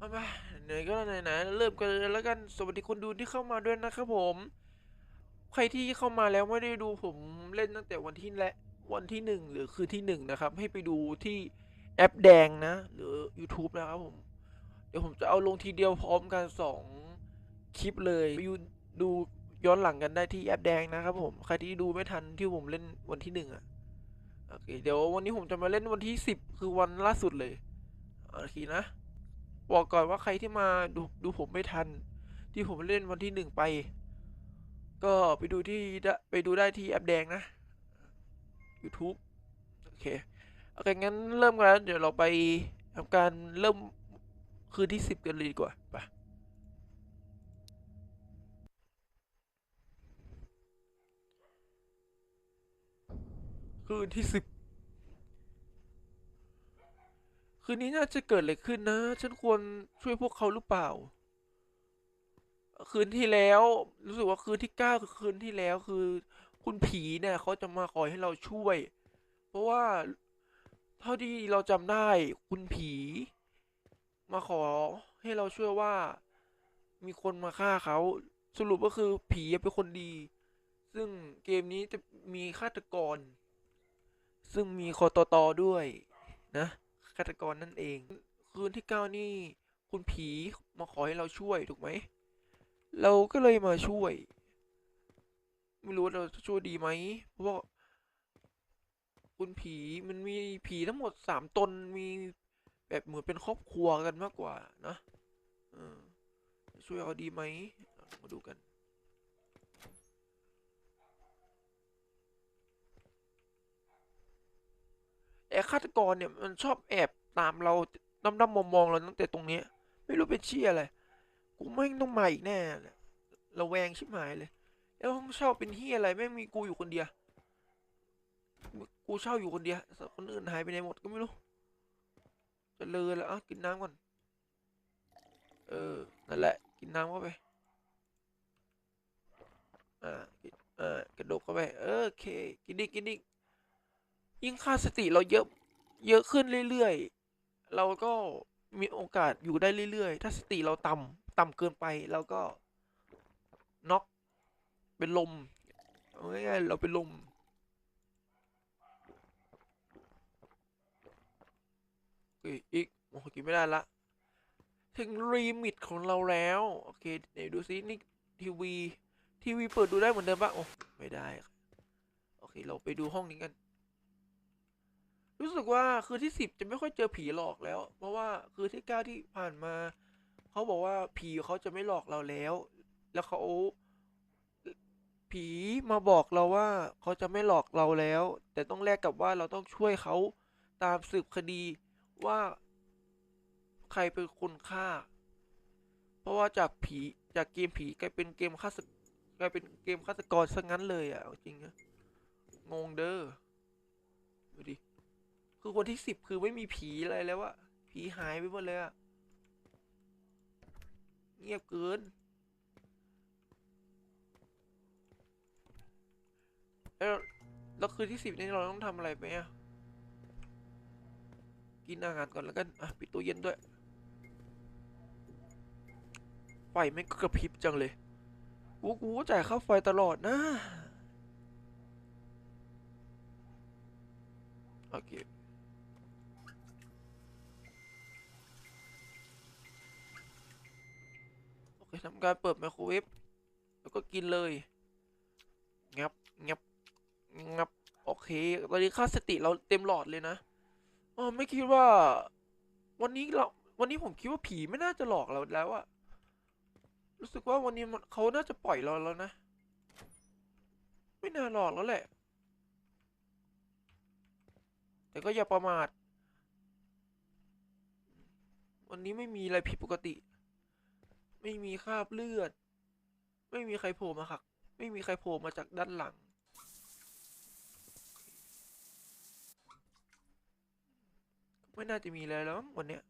มาไปไหนก็ไหนๆเริ่มกันเลยแล้วกันสวัสดีคนดูที่เข้ามาด้วยนะครับผม ใครที่เข้ามาแล้วไม่ได้ดูผมเล่นตั้งแต่วันที่และวันที่หนึ่งหรือคือที่หนึ่งนะครับ ให้ไปดูที่แอปแดงนะ หรือ YouTube นะครับผม เดี๋ยวผมจะเอาลงทีเดียวพร้อมกันสองคลิปเลยไปดูดูย้อนหลังกันได้ที่แอปแดงนะครับผมใครที่ดูไม่ทันที่ผมเล่นวันที่หนึ่งอะโอเคเดี๋ยววันนี้ผมจะมาเล่นวันที่สิบคือวันล่าสุดเลยโอเคนะ บอกก่อนว่าใครที่มาดูดูผมไม่ทัน ที่ผมเล่นวันที่หนึ่งไป ก็ไปดูที่ไปดูได้ที่แอปแดงนะ YouTube โอเคโอเคงั้นเริ่มกันเดี๋ยวเราไปทำการเริ่มคืนที่สิบกันเลยดีกว่าไปคืนที่สิบ คืนนี้น่าจะเกิดอะไรขึ้นนะ ฉันควรช่วยพวกเขาหรือเปล่า คืนที่แล้ว รู้สึกว่าคืนที่เก้าคือคืนที่แล้วคือ คุณผีเนี่ยเขาจะมาขอให้เราช่วย เพราะว่า เท่าที่เราจำได้คุณผี มาขอให้เราช่วยว่า มีคนมาฆ่าเขาสรุปก็คือผีเป็นคนดี ซึ่งเกมนี้จะมีฆาตกร ซึ่งมีคอตตอด้วยนะ ฆาตกรนั่นเอง คืนที่เก้านี่ คุณผีมาขอให้เราช่วยถูกไหม เราก็เลยมาช่วย ไม่รู้ว่าเราจะช่วยดีไหมเพราะว่าคุณผีมันมีผีทั้งหมดสามตนมีแบบเหมือนเป็นครอบครัวกันมากกว่านะช่วยเขาดีไหมมาดูกัน ฆาตกรเนี่ยมันชอบแอบตามเราดำๆมองๆเราตั้งแต่ตรงเนี้ยไม่รู้เป็นเชี่ยอะไรกูแม่ต้องมาอีกแน่เระแวงชิบหายเลย แล้วห้องเช่าเป็นเฮียอะไรแม่งมีกูอยู่คนเดียวกูเช่าอยู่คนเดียวคนอื่นหายไปไหนหมดก็ไม่รู้จะเลยแล้วอะกินน้ำก่อนเออนั่นแหละกินน้ำเข้าไปอ่ากินอ่ากระดกเข้าไปเออโอเค กินดิกินดิ ยิ่งค่าสติเราเยอะเยอะขึ้นเรื่อยๆ เราก็มีโอกาสอยู่ได้เรื่อยๆ ถ้าสติเราต่ำต่ำเกินไปเราก็น็อกเป็นลมเอาง่ายๆเราเป็นลมอีกโอ้กินไม่ได้ละถึงลิมิตของเราแล้ว โอเคเดี๋ยวดูซินี่ทีวี ทีวีเปิดดูได้เหมือนเดิมปะโอ้ไม่ได้ โอเค เราไปดูห้องนี้กัน รู้สึกว่าคืนที่สิบจะไม่ค่อยเจอผีหลอกแล้ว เพราะว่าคืนที่เก้าที่ผ่านมาเขาบอกว่าผีเขาจะไม่หลอกเราแล้ว แล้วเขาผีมาบอกเราว่าเขาจะไม่หลอกเราแล้ว แต่ต้องแลกกับว่าเราต้องช่วยเขาตามสืบคดีว่าใครเป็นคนฆ่า เพราะว่าจากผีจากเกมผีกลายเป็นเกมฆาตกลายเป็นเกมฆาตกรซะงั้นเลยอะจริงนะงงเด้อดูดิ คือวันที่สิบคือไม่มีผีอะไรแล้วอะผีหายไปหมดเลยอะเงียบเกินแล้วแล้วคืนที่สิบนี่เราต้องทำอะไรไหมอะกินอาหารก่อนแล้วกัน อะ ปิดตู้เย็นด้วย ไฟไม่กระพริบจังเลยกูกูจ่ายค่าไฟตลอดนะ โอเค โอเค ทำการเปิดไมโครเวฟแล้วก็กินเลยงับงับงับโอเค ตอนนี้ค่าสติเราเต็มหลอดเลยนะอ๋อไม่คิดว่า วันนี้เรา วันนี้ผมคิดว่าผีไม่น่าจะหลอกเราแล้วอะรู้สึกว่าวันนี้มันเขาน่าจะปล่อยเราแล้วนะ ไม่น่าหลอกแล้วแหละ แต่ก็อย่าประมาท วันนี้ไม่มีอะไรผิดปกติ ไม่มีคราบเลือด ไม่มีใครโผล่มาหัก ไม่มีใครโผล่มาจากด้านหลัง ไม่น่าจะมีอะไรแล้ววันเนี้ย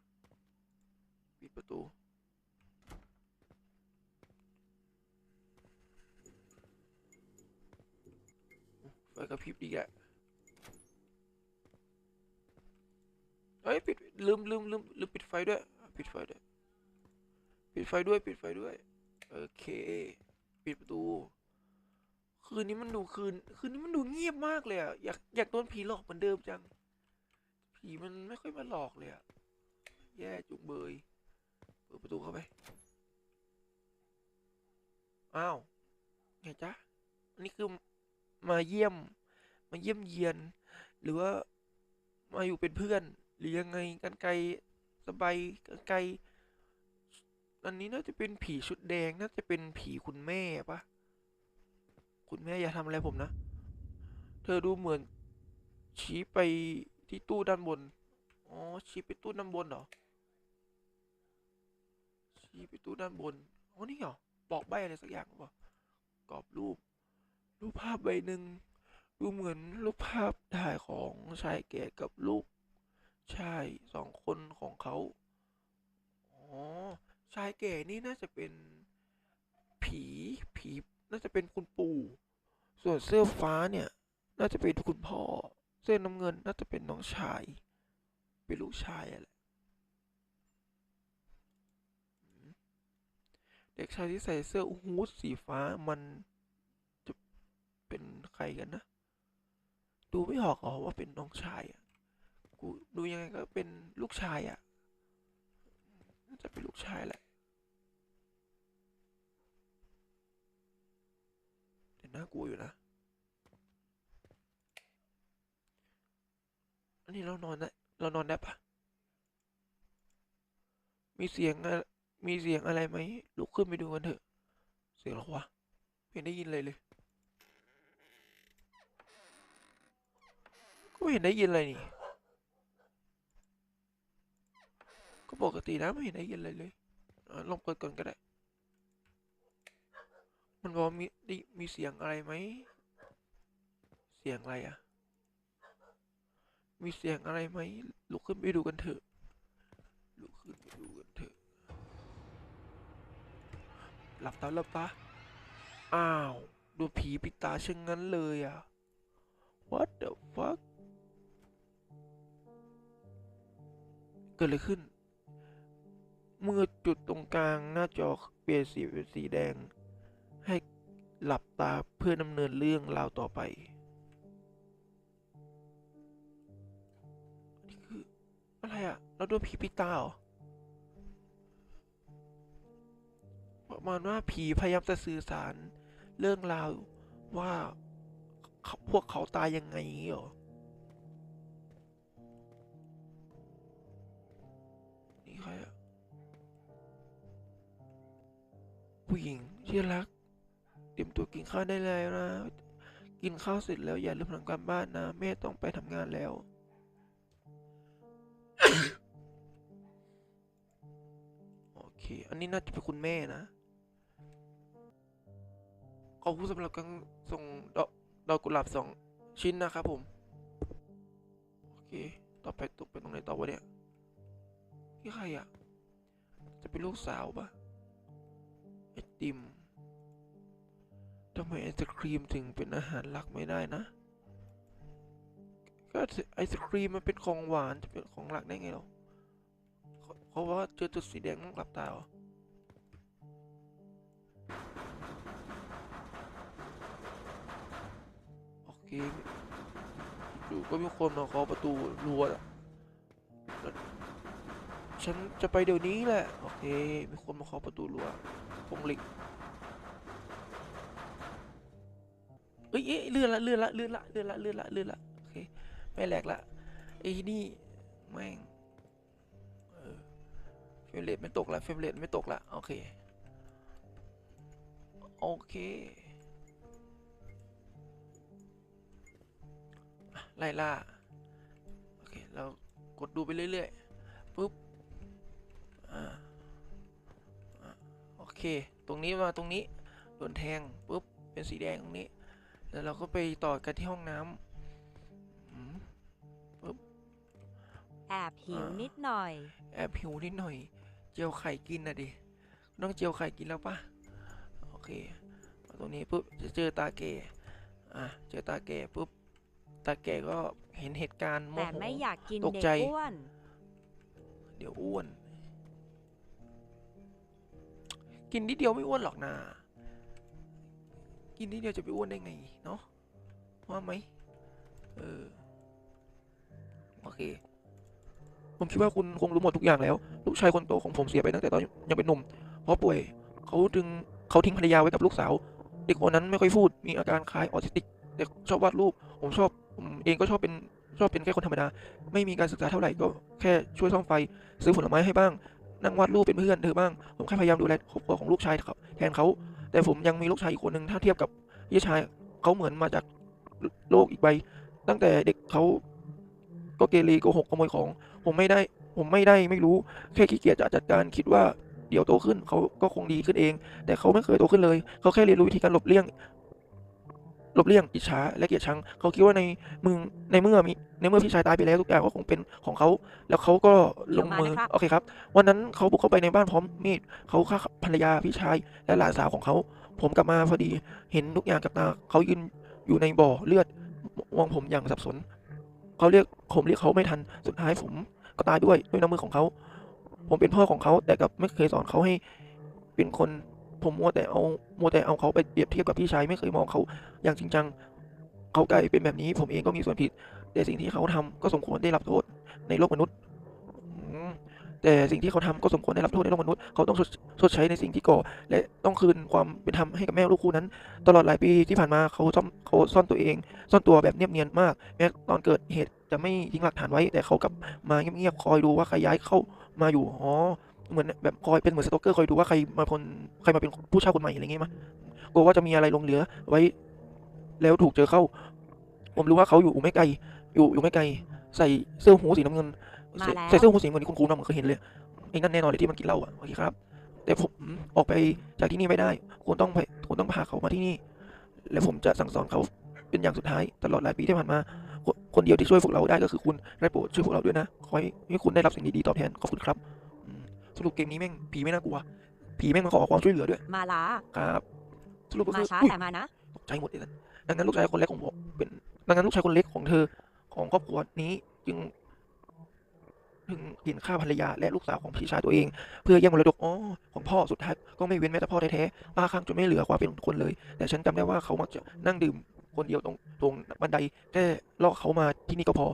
ปิดประตูไฟกระพริบอีกอะเฮ้ยปิดลืมลืมลืมลืมปิดไฟด้วย ปิดไฟด้วย ปิดไฟด้วยปิดไฟด้วย โอเค ปิดประตู คืนนี้มันดูคืน คืนนี้มันดูเงียบมากเลยอะอยากอยากโดนผีหลอกเหมือนเดิมจัง ผีมันไม่ค่อยมาหลอกเลยอะแย่จุงเบย เปิดประตูเข้าไป อ้าวไงจ๊ะอันนี้คือมาเยี่ยม มาเยี่ยมเยียน หรือว่ามาอยู่เป็นเพื่อน หรือยังไงกันไกลสบายกันไกล อันนี้น่าจะเป็นผีชุดแดง น่าจะเป็นผีคุณแม่ปะคุณแม่อย่าทำอะไรผมนะ เธอดูเหมือน ชี้ไปที่ตู้ด้านบน อ๋อ ชี้ไปตู้ด้านบนเหรอ ชี้ไปตู้ด้านบน อ๋อ นี่เหรอ บอกใบอะไรสักอย่างหรือเปล่ากรอบรูป รูปภาพใบหนึ่ง ดูเหมือนรูปภาพถ่ายของชายแก่กับลูกชายสองคนของเขา อ๋อ ชายแก่นี่น่าจะเป็นผีผีน่าจะเป็นคุณปู่ ส่วนเสื้อฟ้าเนี่ย น่าจะเป็นคุณพ่อ เสื้อน้ำเงินน่าจะเป็นน้องชาย เป็นลูกชายอะไรเด็กชายที่ใส่เสื้อฮูดสีฟ้ามันจะเป็นใครกันนะ ดูไม่ออกเหรอว่าเป็นน้องชายอะ กูดูยังไงก็เป็นลูกชายอะน่า จะเป็นลูกชายแหละแต่น่ากลัวอยู่นะ อันนี้เรานอนได้เรานอนได้ปะมีเสียงอะมีเสียงอะไรไหมลุกขึ้นไปดูกันเถอะ เสียงอะไรวะไม่ได้ยินเลยเลย ก็ไม่เห็นได้ยินอะไรนี่ ก็ปกตินะไม่เห็นได้ยินอะไรเลยลองเปิดก่อนก็ได้ มันบอกว่ามีได้มีเสียงอะไรไหม เสียงอะไรอะมีเสียงอะไรไหม ลุกขึ้นไปดูกันเถอะ ลุกขึ้นไปดูกันเถอะ หลับตาหลับตา อ้าวดนผีปิตาเช่นงั้นเลยอะ What the fuck เกิดอะไรขึ้น เมื่อจุดตรงกลางหน้าจอเปลี่ยนสีเป็นสีแดง ให้หลับตาเพื่อดำเนินเรื่องราวต่อไปนี่คืออะไรอะเราโดนผีปิดตาเหรอประมาณว่าผีพยายามจะสื่อสารเรื่องราวว่าพวกเขาตายยังไงอย่างงี้เหรอ ผู้หญิงที่รัก เตรียมตัวกินข้าวได้แล้วนะ กินข้าวเสร็จแล้วอย่าลืมทำการบ้านนะ แม่ต้องไปทำงานแล้ว โอเค อันนี้น่าจะเป็นคุณแม่นะขอบคุณสำหรับการส่งดอกดอกกุหลาบสองชิ้นนะครับผม โอเค ต่อไปตกไปตรงไหนต่อวะเนี่ยนี่ใครอะจะเป็นลูกสาวปะ ติมทำไมไอศครีมถึงเป็นอาหารหลักไม่ได้นะ ก็ไอศครีมมันเป็นของหวานจะเป็นของหลักได้ไงหรอเขาเขาว่าเจอจุดสีแดงต้องหลับตาเหรอโอเคอยู่ก็มีคนมาเคาะประตูรั้วอะแล้วฉันจะไปเดี๋ยวนี้แหละ โอเค มีคนมาเคาะประตูรั้ว ตรงเหล็กเอ้ยเอ้ยเลื่อนละเลื่อนละเลื่อนละเลื่อนละเลื่อนละเลื่อนละโอเคไม่แหลกละไอ้นี่แม่งเฟรมเรทไม่ตกละเฟรมเรทไม่ตกละโอเคโอเคไล่ล่าโอเคเรากดดูไปเรื่อยๆปุ๊บอ่า เค ตรงนี้มาตรงนี้โดนแทงปุ๊บเป็นสีแดงตรงนี้ แล้วเราก็ไปต่อกันที่ห้องน้ำอืมแอบหิวอ่านินิดหน่อย แอบหิวนิดหน่อย เจียวไข่กินนะดิต้องเจียวไข่กินแล้วปะโอเคมาตรงนี้ปุ๊บจะเจอตาแก่อะเจอตาแก่ปุ๊บตาแก่ก็เห็นเหตุการณ์โมแต่โหไม่อยากกินตกเด็กใจอ้วนเดี๋ยวอ้วน กินนิดเดียวไม่อ้วนหรอกนะกินนิดเดียวจะไปอ้วนได้ไงเนาะว่าไหมเออโอเค ผมคิดว่าคุณคงรู้หมดทุกอย่างแล้ว ลูกชายคนโตของผมเสียไปตั้งแต่ตอนยังเป็นหนุ่ม เพราะป่วย เขาจึงเขาทิ้งภรรยาไว้กับลูกสาว เด็กคนนั้นไม่ค่อยพูด มีอาการคล้ายออทิสติกแต่ชอบวาดรูป ผมชอบ ผมเองก็ชอบเป็นชอบเป็นแค่คนธรรมดา ไม่มีการศึกษาเท่าไหร่ก็แค่ช่วยซ่อมไฟ ซื้อผลไม้ให้บ้าง นั่งวาดรูปเป็นเพื่อนเธอบ้าง ผมแค่พยายามดูแลครอบครัวของลูกชายครับแทนเขา แต่ผมยังมีลูกชายอีกคนหนึ่งถ้าเทียบกับพี่ชายเขาเหมือนมาจากโลกอีกใบ ตั้งแต่เด็กเขาก็เกเรโกหกขโมยของ ผมไม่ได้ ผมไม่ได้ไม่รู้ แค่ขี้เกียจจะจัดการคิดว่าเดี๋ยวโตขึ้นเขาก็คงดีขึ้นเอง แต่เขาไม่เคยโตขึ้นเลย เขาแค่เรียนรู้วิธีการหลบเลี่ยง ลบเลี่ยงอิจฉาและเกลียดชัง เขาคิดว่าในมึงในเมื่อมีในเมื่อพี่ชายตายไปแล้วทุกอย่างก็คงเป็นของเขา แล้วเขาก็ลงมือเดี๋ยวมานะครับโอเคครับ วันนั้นเขาบุกเข้าไปในบ้านพร้อมมีดเขาฆ่าภรรยาพี่ชายและหลานสาวของเขา ผมกลับมาพอดีเห็นทุกอย่างกับตาเขายืนอยู่ในบ่อเลือดมองผมอย่างสับสน เขาเรียกผมเรียกเขาไม่ทันสุดท้ายผมก็ตายด้วยด้วยน้ำมือของเขา ผมเป็นพ่อของเขาแต่กลับไม่เคยสอนเขาให้เป็นคน ผมมัวแต่เอามัวแต่เอาเขาไปเปรียบเทียบกับพี่ชายไม่เคยมองเขาอย่างจริงจัง เขากลายเป็นแบบนี้ผมเองก็มีส่วนผิด แต่สิ่งที่เขาทำก็สมควรได้รับโทษในโลกมนุษย์แต่สิ่งที่เขาทำก็สมควรได้รับโทษในโลกมนุษย์ เขาต้องชดใช้ในสิ่งที่ก่อ และต้องคืนความเป็นธรรมให้กับแม่ลูกคู่นั้น ตลอดหลายปีที่ผ่านมาเขาซ่อมเขาซ่อนตัวเอง ซ่อนตัวแบบเนียบเนียนมาก แม้ตอนเกิดเหตุจะไม่ทิ้งหลักฐานไว้ แต่เขากลับมาเงียบๆคอยดูว่าใครย้ายเข้ามาอยู่ อ๋อ เหมือนแบบคอยเป็นเหมือนสตอกเกอร์คอยดูว่าใครมาคนใครมาเป็นผู้เช่าคนใหม่อะไรเงี้ยมั้ยกลัวว่าจะมีอะไรหลงเหลือไว้ แล้วถูกเจอเข้า ผมรู้ว่าเขาอยู่ไม่ไกล อยู่อยู่ไม่ไกล ใส่เสื้อหูสีน้ำเงินมาใส่แล้วใส่เสื้อหูสีน้ำเงินนี่คุณครูนะผมเคยเห็นเลยไอ้นั่นแน่นอนเลยที่มันกินเหล้าอะโอเคครับ แต่ผมออกไปจากที่นี่ไม่ได้คุณต้องไปคุณต้องพาเขามาที่นี่ และผมจะสั่งสอนเขาเป็นอย่างสุดท้ายตลอดหลายปีที่ผ่านมาคนคนเดียวที่ช่วยพวกเราได้ก็คือคุณได้โปรดช่วยพวกเราด้วยนะขอให้ให้คุณได้รับสิ่งดีๆตอบแทนขอบคุณครับอืม สรุปเกมนี้แม่งผีไม่น่ากลัว ผีแม่งมาขอความช่วยเหลือด้วย มาลาครับสรุปก็มาคือช้าอุ๊ยแต่มานะตกใจหมดเลยนะดังนั้นลูกชายคนเล็กของผมเป็นดังนั้นลูกชายคนเล็กของเธอของครอบครัวนี้จึงถึงเห็นฆ่าภรรยาและลูกสาวของพี่ชายตัวเอง เพื่อแย่งมรดกอ๋อของพ่อสุดท้ายก็ไม่เว้นแม้แต่พ่อแท้ๆบ้าคลั่งจนไม่เหลือความเป็นคนเลย แต่ฉันจำได้ว่าเขามักจะนั่งดื่มคนเดียวตรงตรงบันไดแค่ล่อเขามาที่นี่ก็พอ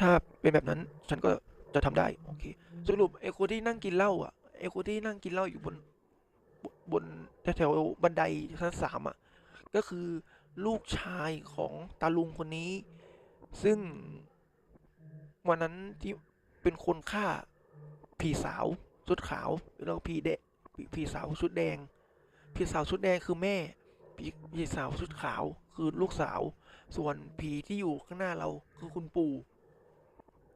ถ้าเป็นแบบนั้นฉันก็ จะทำได้โอเคสรุปไอ้คนที่นั่งกินเหล้าอะไอ้คนที่นั่งกินเหล้าอยู่บน บนแถวๆบันไดชั้นสามอะ ก็คือลูกชายของตาลุงคนนี้ ซึ่งวันนั้นที่เป็นคนฆ่าผีสาวชุดขาวแล้วผีเดะผีสาวชุดแดงผีสาวชุดแดงคือแม่ผีผีสาวชุดขาวคือลูกสาว ส่วนผีที่อยู่ข้างหน้าเราคือคุณปู่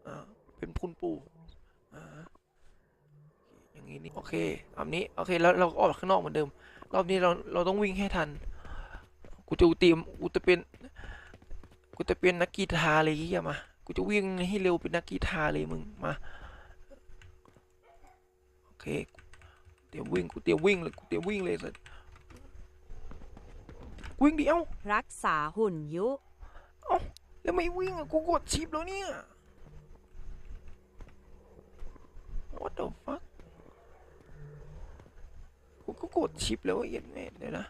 อ่า เป็นคุณปู่อ่าอย่างนี้นี่โอเคอันนี้โอเคแล้วเราก็ออกข้างนอกเหมือนเดิม รอบนี้เราเราต้องวิ่งให้ทัน กูจะเตรียมกูจะเป็นกูจะเป็นนักกีฬาเลยเฮียมา กูจะวิ่งให้เร็วเป็นนักกีฬาเลยมึงมาโอเคเตรียมวิ่งกูเตรียมวิ่งเลยกูเตรียมวิ่งเลยสัสวิ่งดิเอ้ารักษาหุ่นยุแล้วไม่วิ่งอะกูกดชิปแล้วเนี่ย what the fuck กูก็กดชิปแล้วเอีย็นแม่เดี๋ยนะ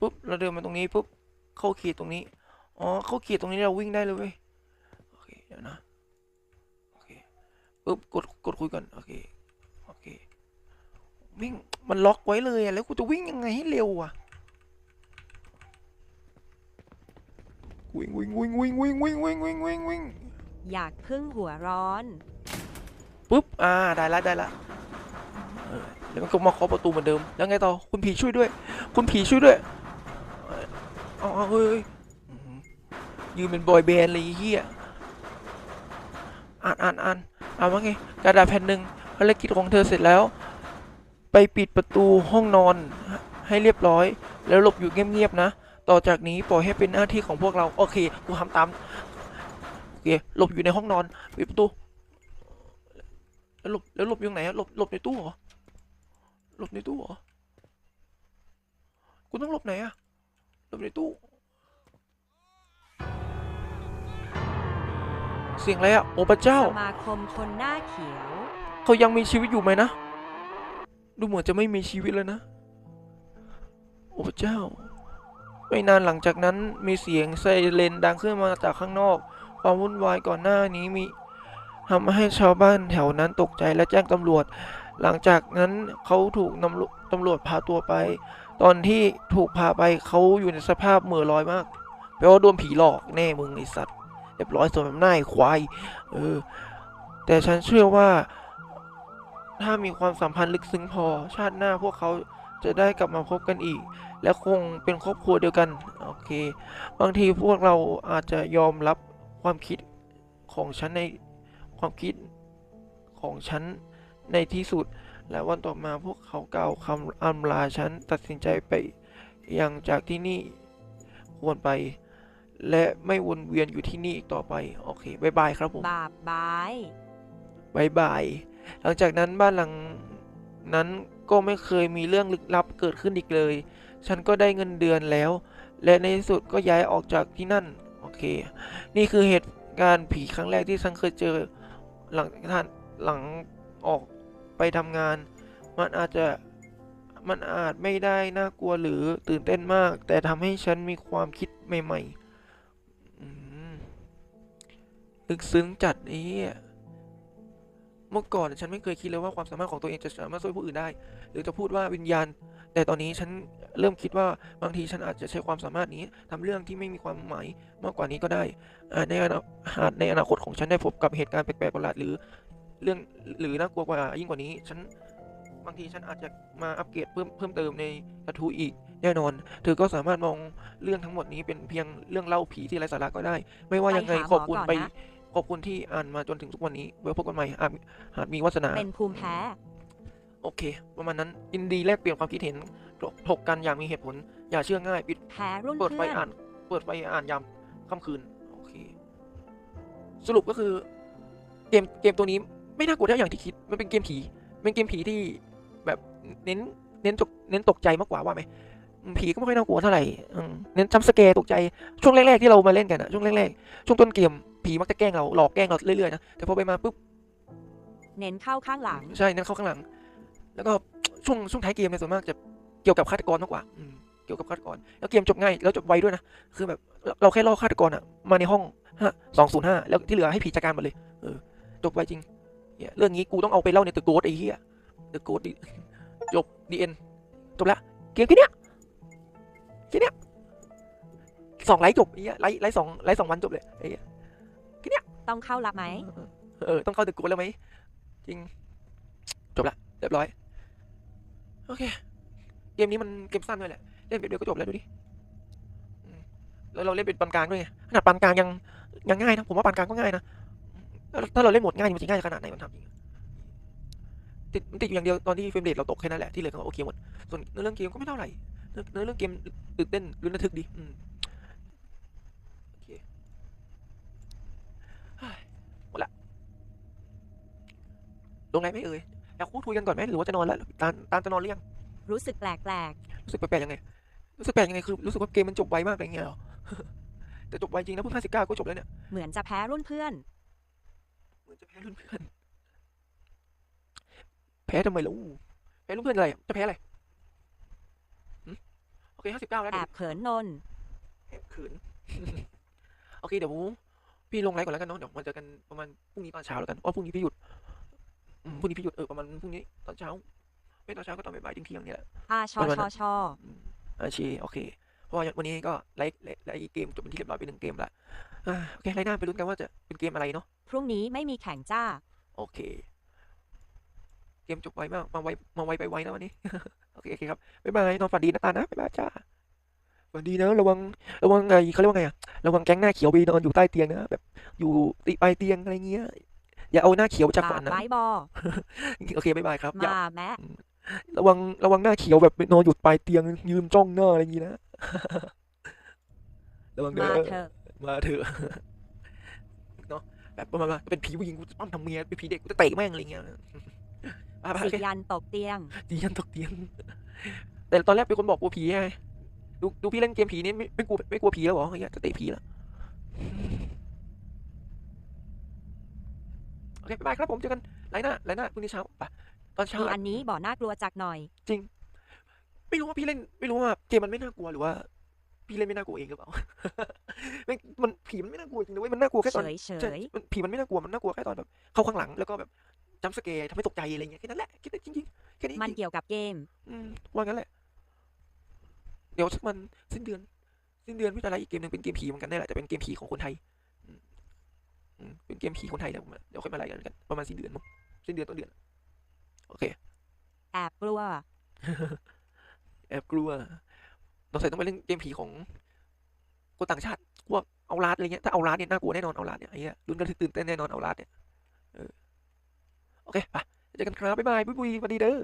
ปุ๊บเราเดินมาตรงนี้ปุ๊บเข้าขีดตรงนี้อ๋อเข้าขีดตรงนี้เราวิ่งได้เลยเว้ยโอเคเดี๋ยวนะโอเคปุ๊บกดกดคุยก่อนโอเคโอเควิ่งมันล็อกไว้เลยอะแล้วกูจะวิ่งยังไงให้เร็วอะวิ่งวิ่งวิ่งวิ่งวิ่งวิ่งวิ่งวิ่งวิ่งวิ่ง อยากพึ่งหัวร้อน ปุ๊บ อ่า ได้ละได้ละเออแล้วมันก็มาเคาะประตูเหมือนเดิม แล้วไงต่อ คุณผีช่วยด้วย คุณผีช่วยด้วยเอ่อเอาเอาเฮ้ยเฮ้ยอื้อหือยืนเป็นบอยแบนด์เลยไอ้เฮียอ่านอ่านอ่านอ่านว่าไง กระดาษแผ่นหนึ่งภารกิจของเธอเสร็จแล้ว ไปปิดประตูห้องนอนให้เรียบร้อย แล้วหลบอยู่เงียบๆนะ ต่อจากนี้ปล่อยให้เป็นหน้าที่ของพวกเรา โอเค กูทำตาม เคหลบอยู่ในห้องนอนปิดประตูแล้วหลบแล้วหลบอยู่ไหนอะหลบหลบในตู้เหรอหลบในตู้เหรอกูต้องหลบไหนอะหลบในตู้ เสียงอะไรอะโอ้พระเจ้า สมาคมคนหน้าเขียว เขายังมีชีวิตอยู่ไหมนะ ดูเหมือนจะไม่มีชีวิตแล้วนะ โอ้พระเจ้า ไม่นานหลังจากนั้นมีเสียงไซเรนดังขึ้นมาจากข้างนอก ความวุ่นวายก่อนหน้านี้มีทำให้ชาวบ้านแถวนั้นตกใจและแจ้งตำรวจ หลังจากนั้นเขาถูกตำรวจพาตัวไป ตอนที่ถูกพาไปเขาอยู่ในสภาพเหม่อลอยมากแปลว่าโดนผีหลอกแน่มึงไอสัตว์เรียบร้อยส่วนแบบหน้าควายเออ แต่ฉันเชื่อว่า ถ้ามีความสัมพันธ์ลึกซึ้งพอ ชาติหน้าพวกเขาจะได้กลับมาพบกันอีก และคงเป็นครอบครัวเดียวกัน โอเค บางทีพวกเราอาจจะยอมรับ ความคิดของฉันในความคิดของฉันในที่สุด และวันต่อมาพวกเขากล่าวคำอำลาฉันตัดสินใจไปยังจากที่นี่ควรไป และไม่วนเวียนอยู่ที่นี่อีกต่อไป โอเคบายบายครับผมบาบบายบายบายหลังจากนั้นบ้านหลังนั้นก็ไม่เคยมีเรื่องลึกลับเกิดขึ้นอีกเลย ฉันก็ได้เงินเดือนแล้ว และในที่สุดก็ย้ายออกจากที่นั่นโอ เค นี่คือเหตุการณ์ผีครั้งแรกที่ฉันเคยเจอหลังท่านหลังออกไปทำงาน มันอาจจะมันอาจไม่ได้น่ากลัวหรือตื่นเต้นมาก แต่ทำให้ฉันมีความคิดใหม่ๆลึกซึ้งจัดไอ้เหี้เมื่อก่อนฉันไม่เคยคิดเลยว่าความสามารถของตัวเองจะสามารถช่วยผู้อื่นได้ หรือจะพูดว่าวิญญาณ แต่ตอนนี้ฉัน เริ่มคิดว่าบางทีฉันอาจจะใช้ความสามารถนี้ทำเรื่องที่ไม่มีความหมายมากกว่านี้ก็ได้อาจในอนาหากในอนาคตของฉันได้พบกับเหตุการณ์แปลกๆประหลาดหรือ เรื่องหรือน่ากลัวกว่ายิ่งกว่านี้ ฉันบางทีฉันอาจจะมาอัปเกรดเพิ่มเพิ่มเติมในกระทู้อีกแน่นอน เธอก็สามารถมองเรื่องทั้งหมดนี้เป็นเพียงเรื่องเล่าผีที่ไร้สาระก็ได้ ไม่ว่ายังไงไปหาหมอขอบคุณก่อนไปนะขอบคุณที่อ่านมาจนถึงทุกวันนี้ไว้พบกันใหม่อาจหากมีวาสนาเป็นภูมิแพ้ โอเค ประมาณนั้นยินดีแลกเปลี่ยนความคิดเห็นถกกันอย่างมีเหตุผล อย่าเชื่อง่ายปิดแพ้รุ่นเปิดไฟเพื่อนอ่าน เปิดไฟอ่านยามค่ำคืน โอเค สรุปก็คือ เกมเกมตัวนี้ไม่น่ากลัวเท่าอย่างที่คิด มันเป็นเกมผี เป็นเกมผีที่แบบเน้น เน้นตกเน้นตกใจมากกว่าว่าไหมอืมผีก็ไม่ค่อยน่ากลัวเท่าไหร่อืมเน้นจัมป์สแกร์ตกใจ ช่วงแรก ๆ ที่เรามาเล่นกันอะช่วงแรกๆ ช่วงต้นเกมผีมักจะแกล้งเรา หลอกแกล้งเราเรื่อยๆนะ แต่พอไปมาปุ๊บ เน้นเข้าข้างหลัง ใช่นั่นเข้าข้างหลัง แล้วก็ช่วงช่วงท้ายเกมเนี่ยส่วนมากจะเกี่ยวกับฆาตกรมากกว่าอืมเกี่ยวกับฆาตกร แล้วเกมจบง่ายแล้วจบไวด้วยนะ คือแบบเราเราแค่ล่อฆาตกรอะมาในห้องห้าสองศูนย์ห้าแล้วที่เหลือให้ผีจัดการหมดเลย เออ จบไวจริงเนี่ยเรื่องนี้กูต้องเอาไปเล่าในตึกโกดไอ้เหี้ยตึกโกดดิจบดีเอ็นจบละเกมแค่เนี้ยแค่เนี้ยสองไลฟ์จบไอ้เหี้ยไลฟ์ไลฟ์สองไลฟ์สองวันจบเลยไอ้เหี้ยต้องเข้ารับไหมเออต้องเข้าตึกโกดแล้วไหมจริง จบละเรียบร้อย โอเค เกมนี้มันเกมสั้นด้วยแหละ เล่นไปเดียวก็จบแล้วดูดิแล้วเราเล่นเป็นปานกลางด้วยไงขนาดปานกลางยังยังง่ายนะผมว่าปานกลางก็ง่ายนะถ้าเราเล่นโหมดง่ายมันจะง่ายขนาดไหนมันทำจริงติดมันติดอย่างเดียวตอนที่เฟรมเรทเราตกแค่นั้นแหละที่เหลือก็โอเคหมดส่วนเนื้อเรื่องเกมก็ไม่เท่าไหร่เนื้อเนื้อเรื่องเกมตื่นเต้นลุ้นระทึกดีโอเคหมดละลงไหนไม่เอ่ย อยากพูดคุยกันก่อนไหมหรือว่าจะนอนแล้วตาลตาลจะนอนหรือยังรู้สึกแปลกรู้สึกแปลกๆยังไง รู้สึกแปลกยังไงคือรู้สึกว่าเกมมันจบไวมากอะไรเงี้ยเหรอแต่จบไวจริงนะเพิ่งห้าสิบเก้าก็จบแล้วเนี่ยๆเหมือนจะแพ้รุ่นเพื่อน เหมือนจะแพ้รุ่นเพื่อน แพ้ทำไมล่ะอู้แพ้รุ่นเพื่อนอะไรจะแพ้อะไรหึโอเคห้าสิบเก้าแล้วแอเดี๋ยวบเขินนน แอบขืน โอเคเดี๋ยวพี่ลงไลฟ์ก่อนแล้วกันเนาะเดี๋ยวมาเจอกันประมาณพรุ่งนี้ตอนเช้าแล้วกันว่าพรุ่งนี้พี่หยุดอืม พรุ่งนี้พี่หยุดเออประมาณพรุ่งนี้ตอนเช้า ไม่ตอนเช้าก็ตอนบ่ายๆเที่ยงๆเนี่ยแหละอาชอวันชนั้อนชออืมอาชีโอเค เพราะว่าวันนี้ก็ไลฟ์ไลฟ์ไลฟ์เกมจบเป็นที่เรียบร้อยไปหนึ่งเกมละอ่าโอเคไลฟ์หน้าไปลุ้นกันว่าจะเป็นเกมอะไรเนาะพรุ่งนี้ไม่มีแข่งจ้า โอเค เกมจบไวมากมาไวมาไวไปไวนะวันนี้โอเคโอเคครับบ๊ายบายนอนฝันดีนะตานะบ๊ายบายจ้าฝันดีนะระวังระวังไงเขาเรียกว่าไงอะระวังแก๊งหน้าเขียวไปนอนอยู่ใต้เตียงนะแบบอยู่ติปลายเตียงอะไรเงี้ย อย่าเอาหน้าเขียวจากบาฝันนะบายบอโอเคบ๊ายบายครับอย่ามาแมะระวังระวังหน้าเขียวแบบไปนอนอยู่ปลายเตียงยืนจ้องหน้าอะไรอย่างงี้นะระวังเด้มาอเถอะมาเถอะเนาะแบบประมาณว่าเป็นผีผู้หญิงกูจะปั้มทำเมียเป็นผีเด็กกูจะเตะแม่งอะไรเงี้ยไปไปสิโอเคยันตกเตียงตียันตกเตียง แต่ตอนแรกเป็นคนบอกกลัวผีไงดูดูพี่เล่นเกมผีนี่ไม่ไม่กลัวไม่กลัวผีแล้วเหรอไอ้เงี้ยจะเตะผีแล้ว โอเคบ๊ายบายครับผมเจอกันไลน์หน้าไลน์หน้าพรุ่งนี้เช้าไปตอนเช้าดูอันนี้บ่อน่ากลัวจักหน่อยไม่รู้ว่าพี่เล่น ไม่รู้ว่าเกมมันไม่น่ากลัวหรือว่า พี่เล่นไม่น่ากลัวเองหรือเปล่าแม่งมันผีมันไม่น่ากลัวจริงนะเว้ยมันน่ากลัวแค่เฉตอนยเฉใช่ยมันผีมันไม่น่ากลัวมันน่ากลัวแค่ตอนแบบเข้าข้างหลังแล้วก็แบบจัมป์สเกร์ทำให้ตกใจอะไรเงี้ยแค่นั้นแหละคิดได้จริงๆแค่นี้มันจริงเกี่ยวกับเกม อืมว่างั้นแหละ เดี๋ยวสักมันสิ้นเดือนสิ้นเดือนพี่จะไลฟ์อีกเกมหนึ่งเป็นเกมผีเหมือนกันนี่แหละแต่เป็นเกมผีของคนไทยอืมอืม เป็นเกมผีคนไทยเดี๋ยวมาเดี๋ยวค่อยมาไลฟ์กัน ประมาณสิ้นเดือนมั้งสิ้นเดือนต้นเดือน โอเค แอบกลัว แอบกลัวเราใส่ต้องไปเล่นเกมผีของคนต่างชาติพวกเอาลาดอะไรเงี้ย ถ้าเอาลาดเนี่ยน่ากลัวแน่นอนเอาลาดเนี่ยไอ้เหี้ยลุ้นกันตื่นเต้นแน่นอนเอาลาดเนี่ยเออโอเค ไปเจอกันครับ บ๊ายบาย บุยบุยสวัสดีเด้อ